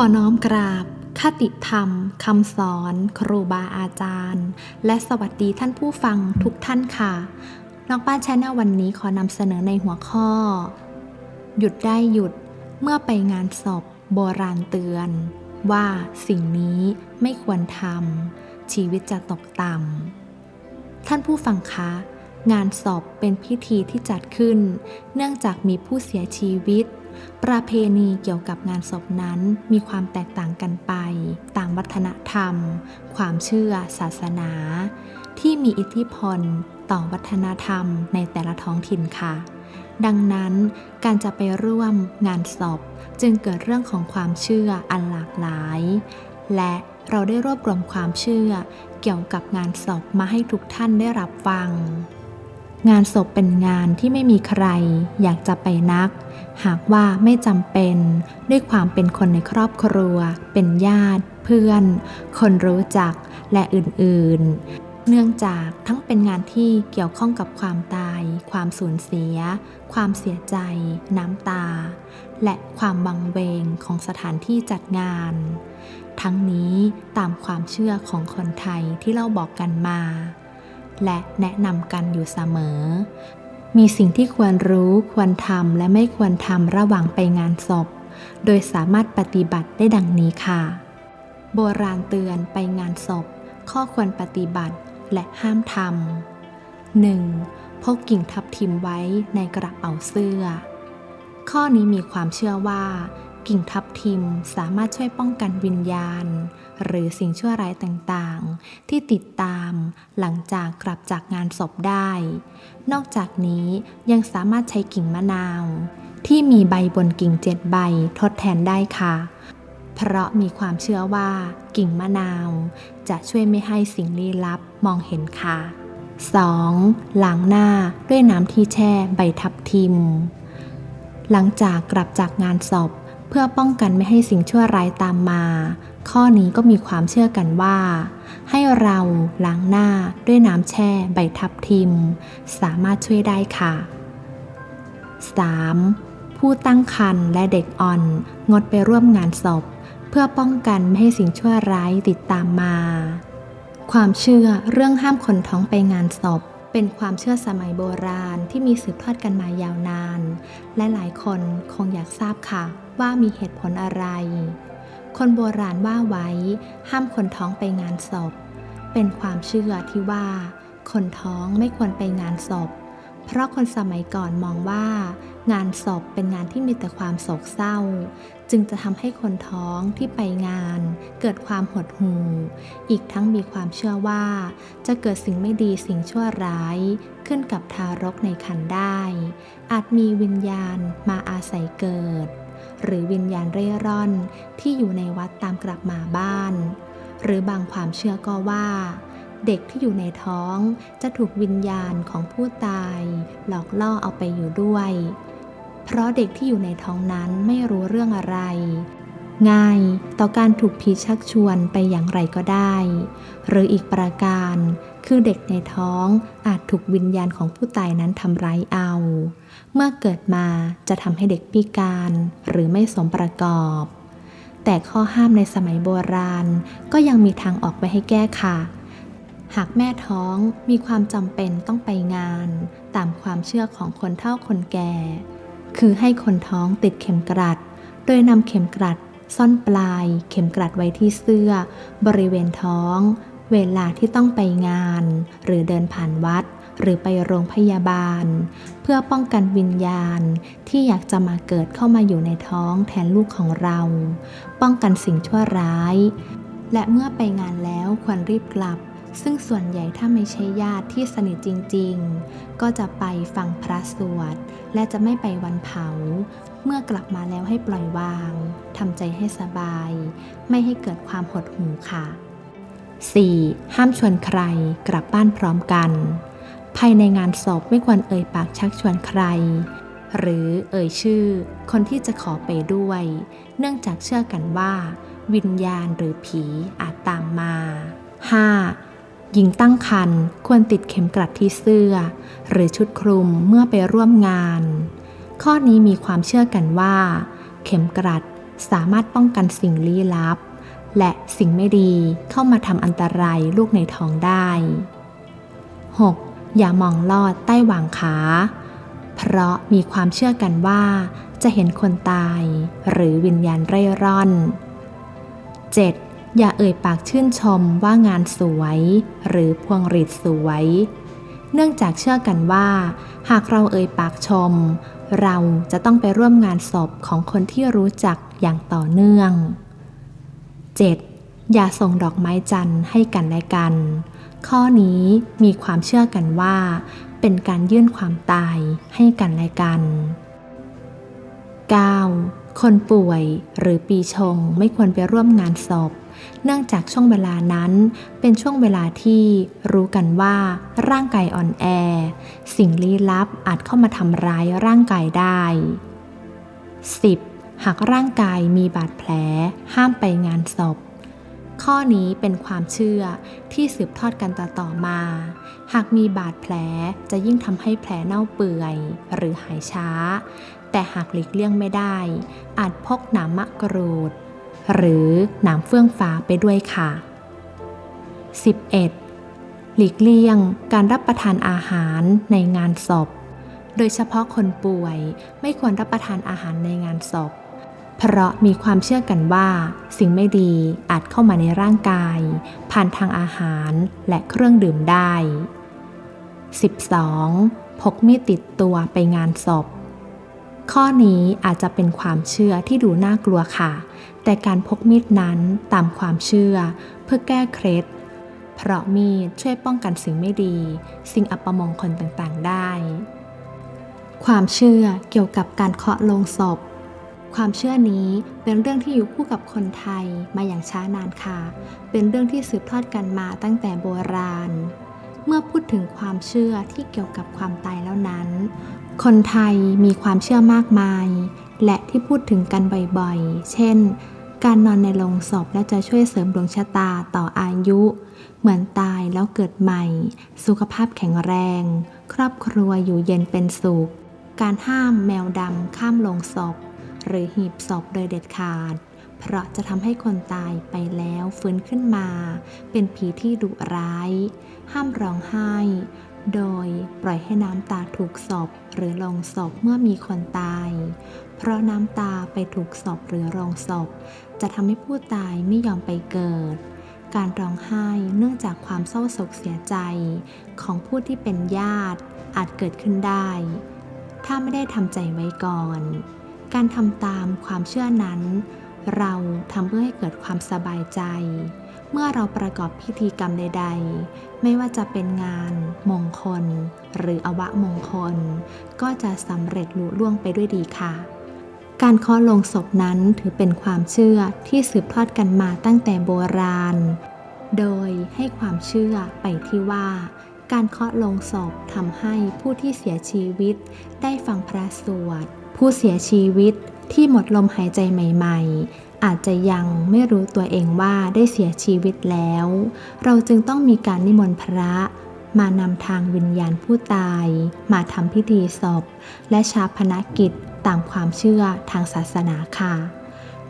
อน้อมกราบ คติธรรม คำสอน ครูบาอาจารย์ และสวัสดีท่านผู้ฟังทุกท่านค่ะ นอกบ้านชาแนลวันนี้ขอนำเสนอในหัวข้อ หยุดได้หยุดเมื่อไปงานศพโบราณเตือน ว่าสิ่งนี้ไม่ควรทำชีวิตจะตกต่ำท่านผู้ฟังคะ งานศพเป็นพิธีที่จัดขึ้น เนื่องจากมีผู้เสียชีวิต ประเพณีเกี่ยวกับงานศพนั้นมีความแตกต่างกันไป ตามวัฒนธรรม ความเชื่อ ศาสนา ที่มีอิทธิพลต่อวัฒนธรรมในแต่ละท้องถิ่นค่ะ ดังนั้นการจะไปร่วมงานศพจึงเกิดเรื่องของความเชื่ออันหลากหลาย และเราได้รวบรวมความเชื่อเกี่ยวกับงานศพมาให้ทุกท่านได้รับฟัง งานศพเป็นงานที่ไม่มีใครอยากจะไปนัก หากว่าไม่จำเป็นด้วยความเป็นคนในครอบครัว เป็นญาติ เพื่อน คนรู้จักและอื่นๆ เนื่องจากทั้งเป็นงานที่เกี่ยวข้องกับความตาย ความสูญเสีย ความเสียใจ น้ำตา และความบังเวงของสถานที่จัดงาน ทั้งนี้ตามความเชื่อของคนไทยที่เราบอกกันมา และแนะนำกันอยู่เสมอ มีสิ่งที่ควรรู้ควรทำและไม่ควรทำระหว่างไปงานศพ โดยสามารถปฏิบัติได้ดังนี้ค่ะ โบราณเตือนไปงานศพ ข้อควรปฏิบัติและห้ามทำ 1. พกกิ่งทับทิมไว้ในกระเป๋าเสื้อ ข้อนี้มีความเชื่อว่า กิ่งทับทิมสามารถช่วยป้องกันวิญญาณ หรือสิ่งชั่วร้ายต่างๆ ที่ติดตามหลังจากกลับจากงานศพได้ นอกจากนี้ยังสามารถใช้กิ่งมะนาว ที่มีใบบนกิ่งเจ็ดใบทดแทนได้ค่ะ เพราะมีความเชื่อว่า กิ่งมะนาว จะช่วยไม่ให้สิ่งลี้ลับมองเห็นค่ะ 2. ล้างหน้าด้วยน้ำที่แช่ใบทับทิม หลังจากกลับจากงานศพ เพื่อป้องกันไม่ให้สิ่งชั่วร้ายตามมา ข้อนี้ก็มีความเชื่อกันว่า ให้เราล้างหน้าด้วยน้ำแช่ใบทับทิม สามารถช่วยได้ค่ะ 3. ผู้ตั้งครรภ์และเด็กอ่อน งดไปร่วมงานศพ เพื่อป้องกันไม่ให้สิ่งชั่วร้ายติดตามมา ความเชื่อเรื่องห้ามคนท้องไปงานศพเป็นความเชื่อสมัยโบราณที่มีสืบทอดกันมายาวนาน และหลายคนคงอยากทราบค่ะ ว่ามีเหตุผลอะไร คนโบราณว่าไว้ ห้ามคนท้องไปงานศพ เป็นความเชื่อที่ว่า คนท้องไม่ควรไปงานศพ เพราะคนสมัยก่อนมองว่า งานศพเป็นงานที่มีแต่ความโศกเศร้า จึงจะทำให้คนท้องที่ไปงาน เกิดความหดหู่ อีกทั้งมีความเชื่อว่า จะเกิดสิ่งไม่ดีสิ่งชั่วร้ายขึ้นกับทารกในครรภ์ได้ อาจมีวิญญาณมาอาศัยเกิด หรือวิญญาณเร่ร่อนที่อยู่ในวัดตามกลับมาบ้าน หรือบางความเชื่อก็ว่า เด็กที่อยู่ในท้องจะถูกวิญญาณของผู้ตาย หลอกล่อเอาไปอยู่ด้วย เพราะเด็กที่อยู่ในท้องนั้นไม่รู้เรื่องอะไร ง่ายต่อการถูกผีชักชวนไปอย่างไรก็ได้ หรืออีกประการ คือเด็กในท้องอาจถูกวิญญาณของผู้ตายนั้นทำร้ายเอา เมื่อเกิดมาจะทำให้เด็กพิการหรือไม่สมประกอบ แต่ข้อห้ามในสมัยโบราณก็ยังมีทางออกไว้ให้แก้ค่ะ หากแม่ท้องมีความจำเป็นต้องไปงาน ตามความเชื่อของคนเฒ่าคนแก่ คือให้คนท้องติดเข็มกลัด โดยนำเข็มกลัด ซ่อนปลาย เข็มกลัดไว้ที่เสื้อ บริเวณท้อง เวลาที่ต้องไปงาน หรือเดินผ่านวัด หรือไปโรงพยาบาล เพื่อป้องกันวิญญาณที่อยากจะมาเกิดเข้ามาอยู่ในท้องแทนลูกของเรา ป้องกันสิ่งชั่วร้าย และเมื่อไปงานแล้วควรรีบกลับซึ่งส่วนใหญ่ถ้าไม่ใช่ญาติที่สนิทจริง ๆ ก็จะไปฟังพระสวด และจะไม่ไปวันเผา เมื่อกลับมาแล้วให้ปล่อยวางทำใจให้สบาย ไม่ให้เกิดความหดหู่ค่ะ 4. ห้ามชวนใครกลับบ้านพร้อมกัน ภายในงานศพไม่ควรเอ่ยปากชักชวนใคร หรือเอ่ยชื่อ คนที่จะขอไปด้วย เนื่องจากเชื่อกันว่า วิญญาณหรือผีอาจตามมา 5. หญิงตั้งครรภ์ควรติดเข็มกลัดที่เสื้อ หรือชุดคลุมเมื่อไปร่วมงาน ข้อนี้มีความเชื่อกันว่า เข็มกลัดสามารถป้องกันสิ่งลี้ลับ และสิ่งไม่ดีเข้ามาทำอันตรายลูกในท้องได้ 6. อย่ามองลอดใต้หว่างขา เพราะมีความเชื่อกันว่า จะเห็นคนตาย หรือวิญญาณเร่ร่อน 7. อย่าเอ่ยปากชื่นชมว่างานสวย หรือพวงหรีดสวย เนื่องจากเชื่อกันว่า หากเราเอ่ยปากชม เราจะต้องไปร่วมงานศพของคนที่รู้จักอย่างต่อเนื่อง 7. อย่าส่งดอกไม้จันทร์ให้กันและกัน ข้อนี้มีความเชื่อกันว่า เป็นการยื่นความตายให้กันและกัน 9. คนป่วยหรือปีชงไม่ควรไปร่วมงานศพ เนื่องจากช่วงเวลานั้น เป็นช่วงเวลาที่รู้กันว่า ร่างกายอ่อนแอ สิ่งลี้ลับอาจเข้ามาทำร้ายร่างกายได้ 10. หากร่างกายมีบาดแผล ห้ามไปงานศพ ข้อนี้เป็นความเชื่อที่สืบทอดกันต่อๆมา หากมีบาดแผลจะยิ่งทำให้แผลเน่าเปื่อย หรือหายช้า แต่หากหลีกเลี่ยงไม่ได้ อาจพกหนามมะกรูด หรือหนามเฟื่องฟ้าไปด้วยค่ะ 11. หลีกเลี่ยงการรับประทานอาหารในงานศพ โดยเฉพาะคนป่วยไม่ควรรับประทานอาหารในงานศพ เพราะมีความเชื่อกันว่า สิ่งไม่ดีอาจเข้ามาในร่างกาย ผ่านทางอาหารและเครื่องดื่มได้ 12. พกมีดติดตัวไปงานศพ ข้อนี้อาจจะเป็นความเชื่อที่ดูน่ากลัวค่ะ แต่การพกมีดนั้นตามความเชื่อเพื่อแก้เคล็ด เพราะมีดช่วยป้องกันสิ่งไม่ดี สิ่งอัปมงคลต่างๆได้ ความเชื่อเกี่ยวกับการเคาะลงศพความเชื่อนี้เป็นเรื่องที่อยู่คู่กับคนไทยมาอย่างช้านานค่ะ เป็นเรื่องที่สืบทอดกันมาตั้งแต่โบราณ เมื่อพูดถึงความเชื่อที่เกี่ยวกับความตายแล้วนั้น คนไทยมีความเชื่อมากมาย และที่พูดถึงกันบ่อยๆ เช่น การนอนในโลงศพและจะช่วยเสริมดวงชะตาต่ออายุ เหมือนตายแล้วเกิดใหม่ สุขภาพแข็งแรง ครอบครัวอยู่เย็นเป็นสุข การห้ามแมวดำข้ามโลงศพ หรือหีบศพโดยเด็ดขาด เพราะจะทำให้คนตายไปแล้วฟื้นขึ้นมา เป็นผีที่ดุร้าย ห้ามร้องไห้ โดยปล่อยให้น้ำตาถูกศพหรือลงศพเมื่อมีคนตาย เพราะน้ำตาไปถูกศพหรือโรงศพ จะทำให้ผู้ตายไม่ยอมไปเกิด การร้องไห้เนื่องจากความเศร้าโศกเสียใจ ของผู้ที่เป็นญาติอาจเกิดขึ้นได้ ถ้าไม่ได้ทำใจไว้ก่อน การทำตามความเชื่อนั้น เราทำเพื่อให้เกิดความสบายใจ เมื่อเราประกอบพิธีกรรมใด ๆ ไม่ว่าจะเป็นงานมงคล หรืออวะมงคล ก็จะสำเร็จลุล่วงไปด้วยดีค่ะ การเคาะลงศพนั้นถือเป็นความเชื่อที่สืบทอดกันมาตั้งแต่โบราณ โดยให้ความเชื่อไปที่ว่า การเคาะลงศพทำให้ผู้ที่เสียชีวิต ได้ฟังพระสวดผู้เสียชีวิตที่หมดลมหายใจใหม่ ๆ อาจจะยังไม่รู้ตัวเองว่าได้เสียชีวิตแล้ว เราจึงต้องมีการนิมนต์พระมานำทางวิญญาณผู้ตาย มาทำพิธีศพ และชาพนกิจตามความเชื่อทางศาสนาค่ะ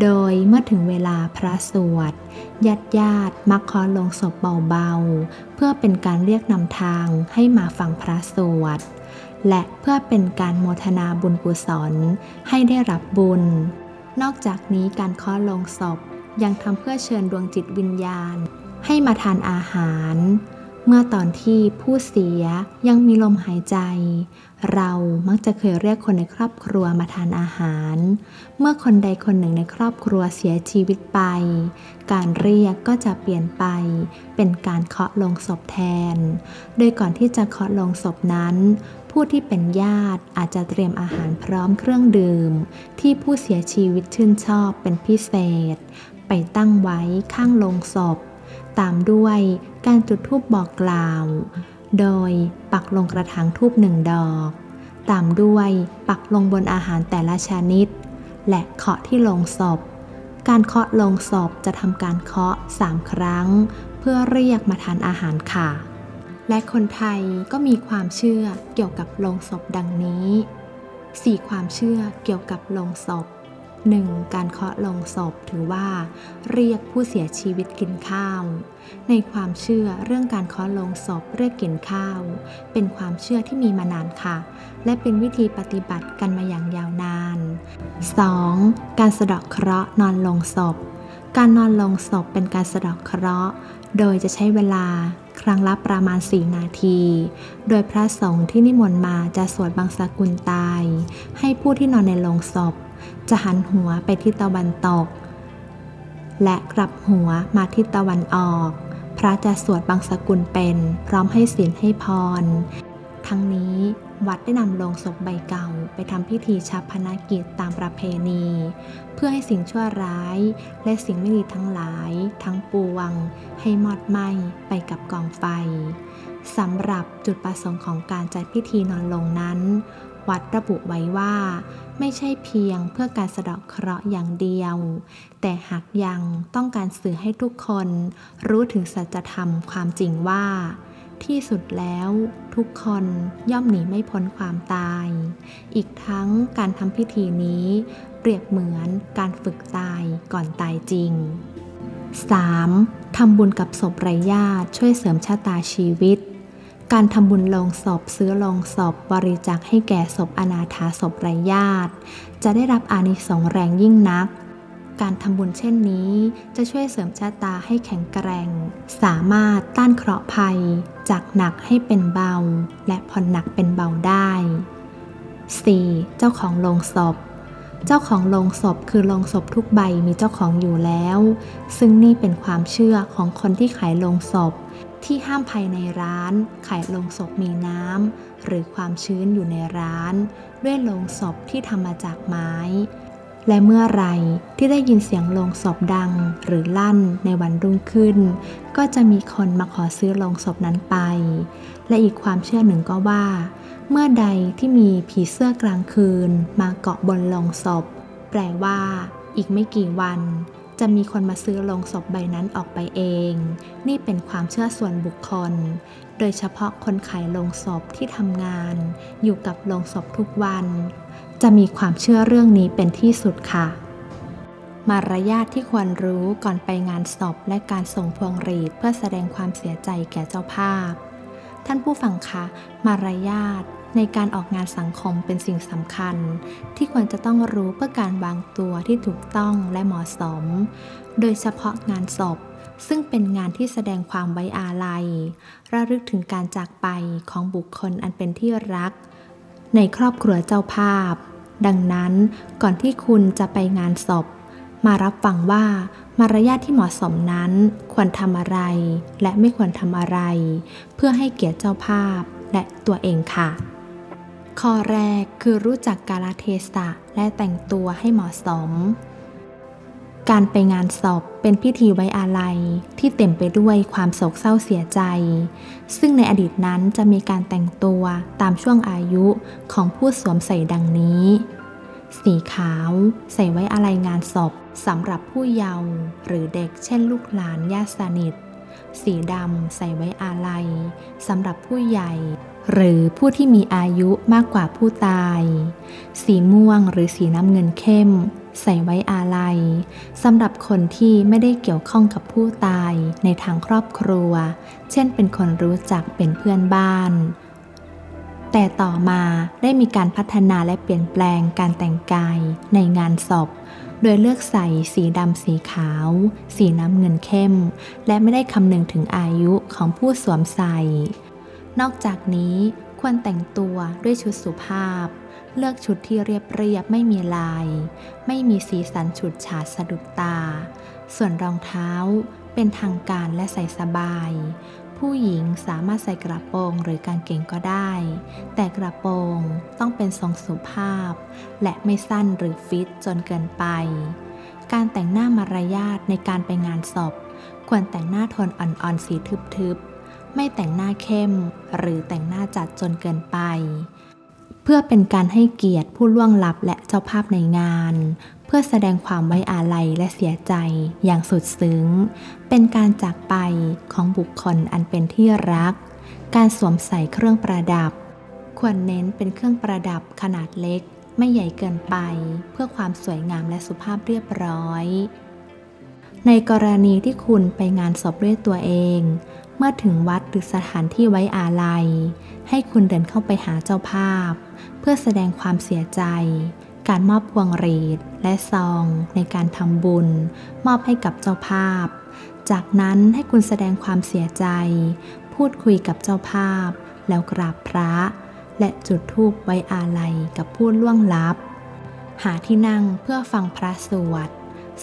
โดยเมื่อถึงเวลาพระสวดญาติญาติมักคาะลงศพเบาๆ เพื่อเป็นการเรียกนำทางให้มาฟังพระสวด และเพื่อเป็นการโมทนาบุญกุศลให้ได้รับบุญ นอกจากนี้การเคาะลงศพยังทำเพื่อเชิญดวงจิตวิญญาณ ให้มาทานอาหาร เมื่อตอนที่ผู้เสียยังมีลมหายใจ เรามักจะเคยเรียกคนในครอบครัวมาทานอาหาร เมื่อคนใดคนหนึ่งในครอบครัวเสียชีวิตไป การเรียกก็จะเปลี่ยนไป เป็นการเคาะลงศพแทน โดยก่อนที่จะเคาะลงศพนั้น ผู้ที่เป็นญาติอาจจะเตรียมอาหารพร้อมเครื่องดื่ม ที่ผู้เสียชีวิตชื่นชอบเป็นพิเศษ ไปตั้งไว้ข้างลงศพตามด้วย การจุดธูปบอกกล่าว โดยปักลงกระถางทูบหนึ่งดอก ตามด้วยปักลงบนอาหารแต่ละชนิด และเคาะที่ลงศพ การเคาะลงศพจะทำการเคาะสามครั้ง เพื่อเรียกมาทานอาหารค่ะ และคนไทยก็มีความเชื่อเกี่ยวกับลงศพดังนี้ 4 ความเชื่อเกี่ยวกับลงศพ 1. การเคาะลงศพถือว่า เรียกผู้เสียชีวิตกินข้าว ในความเชื่อเรื่องการเคาะลงศพเรียกกินข้าว เป็นความเชื่อที่มีมานานค่ะ และเป็นวิธีปฏิบัติกันมาอย่างยาวนาน 2. การสะดาะเคราะห์นอนลงศพ การนอนลงศพเป็นการสะดาะเคราะห์โดยจะใช้เวลาครั้งละประมาณ 4 นาที โดยพระสงฆ์ที่นิมนต์มาจะสวดบังสกุลตาย ให้ผู้ที่นอนในโลงศพ จะหันหัวไปทิศตะวันตก และกลับหัวมาทิศตะวันออก พระจะสวดบังสกุลเป็นพร้อมให้ศีลให้พร ทั้งนี้วัดได้นำลงศพใบเก่าไปทำพิธีชาปนกิจตามประเพณี เพื่อให้สิ่งชั่วร้าย และสิ่งไม่ดีทั้งหลาย ทั้งปวง ให้มอดไหม้ไปกับกองไฟสำหรับจุดประสงค์ของการจัดพิธีนอนลงนั้น วัดระบุไว้ว่า ไม่ใช่เพียงเพื่อการสะเดาะเคราะห์อย่างเดียว แต่หากยังต้องการสื่อให้ทุกคน รู้ถึงสัจธรรมความจริงว่า ที่สุดแล้วทุกคนย่อมหนีไม่พ้นความตาย อีกทั้งการทำพิธีนี้เปรียบเหมือนการฝึกตายก่อนตายจริง 3. ทำบุญกับศพไร้ญาติช่วยเสริมชะตาชีวิต การทำบุญลงศพซื้อลงศพบริจาคให้แก่ศพอนาถาศพไร้ญาติ จะได้รับอานิสงส์แรงยิ่งนัก การทำบุญเช่นนี้จะช่วยเสริมชะตาให้แข็งแกร่ง สามารถต้านเคราะห์ภัย จากหนักให้เป็นเบา และผ่อนหนักเป็นเบาได้ 4. เจ้าของโลงศพ เจ้าของโลงศพคือโลงศพทุกใบมีเจ้าของอยู่แล้ว ซึ่งนี่เป็นความเชื่อของคนที่ขายโลงศพ ที่ห้ามภายในร้าน ขายลงศพมีน้ำ หรือความชื้นอยู่ในร้าน ด้วยลงศพที่ทำมาจากไม้ และเมื่อไรที่ได้ยินเสียงลงศพดังหรือลั่นในวันรุ่งขึ้น ก็จะมีคนมาขอซื้อลงศพนั้นไป และอีกความเชื่อหนึ่งก็ว่า เมื่อใดที่มีผีเสื้อกลางคืน มาเกาะบนลงศพ แปลว่า อีกไม่กี่วัน จะมีคนมาซื้อลงศพใบนั้นออกไปเอง นี่เป็นความเชื่อส่วนบุคคล โดยเฉพาะคนขายลงศพที่ทำงาน อยู่กับลงศพทุกวัน จะมีความเชื่อเรื่องนี้เป็นที่สุดค่ะ มารยาทที่ควรรู้ก่อนไปงานศพและการส่งพวงหรีดเพื่อแสดงความเสียใจแก่เจ้าภาพ ท่านผู้ฟังคะ มารยาท ในการออกงานสังคมเป็นสิ่งสำคัญ ที่ควรจะต้องรู้เพื่อการวางตัวที่ถูกต้องและเหมาะสม โดยเฉพาะงานศพ ซึ่งเป็นงานที่แสดงความไว้อาลัย ระลึกถึงการจากไปของบุคคลอันเป็นที่รัก ในครอบครัวเจ้าภาพ ดังนั้นก่อนที่คุณจะไปงานศพ มารับฟังว่ามารยาทที่เหมาะสมนั้นควรทำอะไร และไม่ควรทำอะไร เพื่อให้เกียรติเจ้าภาพและตัวเองค่ะ ข้อแรกคือรู้จักกาลเทศะและแต่งตัวให้เหมาะสม การไปงานศพเป็นพิธีไว้อาลัยที่เต็มไปด้วยความโศกเศร้าเสียใจ ซึ่งในอดีตนั้นจะมีการแต่งตัวตามช่วงอายุของผู้สวมใส่ดังนี้ สีขาวใส่ไว้อาลัยงานศพสำหรับผู้เยาว์หรือเด็กเช่นลูกหลานญาติสนิท สีดำใส่ไว้อาลัยสำหรับผู้ใหญ่ หรือผู้ที่มีอายุมากกว่าผู้ตาย สีม่วงหรือสีน้ำเงินเข้ม ใส่ไว้อาลัยสำหรับคนที่ไม่ได้เกี่ยวข้องกับผู้ตายในทางครอบครัว เช่นเป็นคนรู้จักเป็นเพื่อนบ้าน แต่ต่อมาได้มีการพัฒนาและเปลี่ยนแปลงการแต่งกายในงานศพโดยเลือกใส่สีดำสีขาว สีน้ำเงินเข้ม และไม่ได้คำนึงถึงอายุของผู้สวมใส่ นอกจากนี้ควรแต่งตัวด้วยชุดสุภาพ เลือกชุดที่เรียบเรียบไม่มีลาย ไม่มีสีสันฉูดฉาดสะดุดตา ส่วนรองเท้าเป็นทางการและใส่สบาย ผู้หญิงสามารถใส่กระโปรงหรือกางเกงก็ได้ แต่กระโปรงต้องเป็นทรงสุภาพ และไม่สั้นหรือฟิตจนเกินไป การแต่งหน้ามารยาทในการไปงานศพ ควรแต่งหน้าโทนอ่อนๆสีทึบๆ ไม่แต่งหน้าเข้ม หรือแต่งหน้าจัดจนเกินไป เพื่อเป็นการให้เกียรติผู้ล่วงลับและเจ้าภาพในงาน เพื่อแสดงความไว้อาลัยและเสียใจอย่างสุดซึ้ง เป็นการจากไปของบุคคลอันเป็นที่รัก การสวมใส่เครื่องประดับ ควรเน้นเป็นเครื่องประดับขนาดเล็ก ไม่ใหญ่เกินไป เพื่อความสวยงามและสุภาพเรียบร้อยในกรณีที่คุณไปงานศพด้วยตัวเอง เมื่อถึงวัดหรือสถานที่ไว้อาลัย ให้คุณเดินเข้าไปหาเจ้าภาพ เพื่อแสดงความเสียใจ การมอบพวงหรีดและซองในการทำบุญ มอบให้กับเจ้าภาพ จากนั้นให้คุณแสดงความเสียใจ พูดคุยกับเจ้าภาพ แล้วกราบพระ และจุดธูปไว้อาลัยกับผู้ล่วงลับ หาที่นั่งเพื่อฟังพระสวด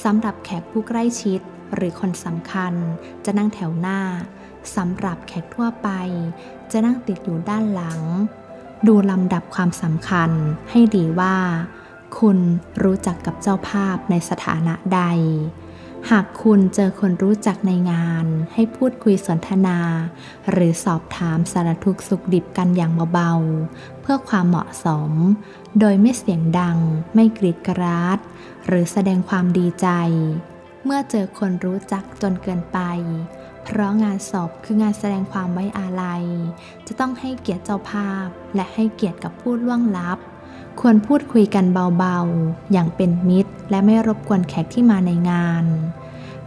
สำหรับแขกผู้ใกล้ชิดหรือคนสำคัญจะนั่งแถวหน้า สำหรับแขกทั่วไป จะนั่งติดอยู่ด้านหลัง ดูลำดับความสำคัญให้ดีว่า คุณรู้จักกับเจ้าภาพในสถานะใด หากคุณเจอคนรู้จักในงาน ให้พูดคุยสนทนา หรือสอบถามสารทุกสุขดิบกันอย่างเบาๆ เพื่อความเหมาะสม โดยไม่เสียงดัง ไม่กรีดกราด หรือแสดงความดีใจ เมื่อเจอคนรู้จักจนเกินไป เพราะงานศพคืองานแสดงความไว้อาลัย จะต้องให้เกียรติเจ้าภาพ และให้เกียรติกับผู้ล่วงลับ ควรพูดคุยกันเบาๆ อย่างเป็นมิตร และไม่รบกวนแขกที่มาในงาน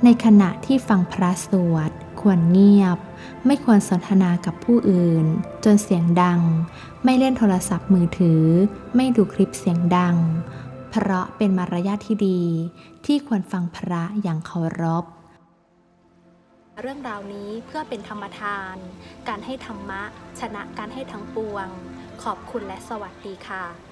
ในขณะที่ฟังพระสวดควรเงียบ ไม่ควรสนทนากับผู้อื่น จนเสียงดัง ไม่เล่นโทรศัพท์มือถือ ไม่ดูคลิปเสียงดัง เพราะเป็นมารยาทที่ดี ที่ควรฟังพระอย่างเคารพ เรื่องราวนี้เพื่อเป็นธรรมทาน การให้ธรรมะ ชนะการให้ทั้งปวง ขอบคุณและสวัสดีค่ะ